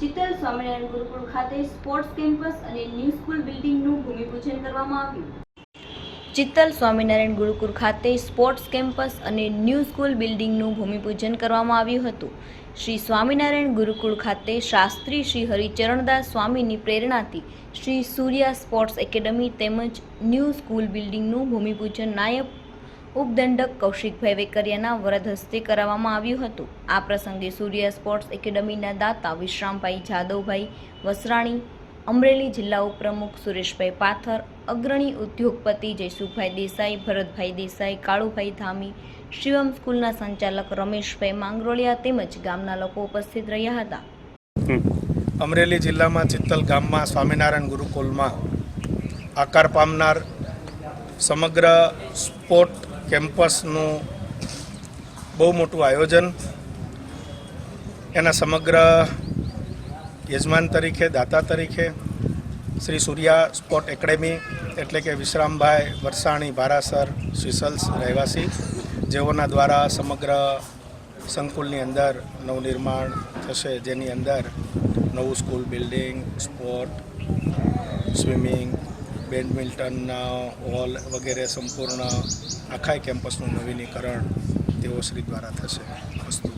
ચિત્તલ સ્વામિનારાયણ ગુરુકુળ ખાતે sports campus અને new school બિલ્ડિંગનું ભૂમિપૂજન કરવામાં આવ્યું. ચિત્તલ સ્વામિનારાયણ ગુરુકુળ ખાતે સ્પોર્ટ્સ કેમ્પસ અને ન્યૂ સ્કૂલ બિલ્ડિંગનું ભૂમિપૂજન કરવામાં આવ્યું હતું. શ્રી સ્વામિનારાયણ ગુરુકુળ ખાતે શાસ્ત્રી શ્રી હરિચરણદાસ સ્વામીની પ્રેરણાથી શ્રી સૂર્યા સ્પોર્ટ્સ એકેડમી તેમજ ન્યૂ સ્કૂલ બિલ્ડિંગનું ભૂમિપૂજન નાયબ ઉપદંડક કૌશિકભાઈ વેકરિયાના વરદ હસ્તે કરાવવામાં આવ્યું હતું. આ પ્રસંગે સૂર્ય સ્પોર્ટ્સ એકેડમીના દાતા વિશ્રામભાઈ જાદવભાઈ વસરાણી, અમરેલી જિલ્લા ઉપપ્રમુખ સુરેશભાઈ પાથર, અગ્રણી ઉદ્યોગપતિ જયસુખભાઈ દેસાઈ, ભરતભાઈ દેસાઈ, કાળુભાઈ ધામી, શિવમ સ્કૂલના સંચાલક રમેશભાઈ માંગરોળિયા તેમજ ગામના લોકો ઉપસ્થિત રહ્યા હતા. અમરેલી જિલ્લામાં ચિત્તલ ગામમાં સ્વામિનારાયણ ગુરુકુલમાં આકાર પામનાર સમગ્ર સ્પોર્ટ કેમ્પસનું બહુ મોટું આયોજન એના સમગ્ર યજમાન તરીકે, દાતા તરીકે, શ્રી સૂર્યા સ્પોર્ટ એકેડેમી એટલે કે વિશ્રામભાઈ વરસાણી ભારાસર સિસલ્સ રહેવાસી, જેઓના દ્વારા સમગ્ર સંકુલની અંદર નવનિર્માણ થશે, જેની અંદર નવું સ્કૂલ બિલ્ડિંગ, સ્પોર્ટ, સ્વિમિંગ બેડમિન્ટનના હોલ વગેરે સંપૂર્ણ આખા કેમ્પસનું નવીનીકરણ તેઓ શ્રી દ્વારા થશે. વસ્તુ.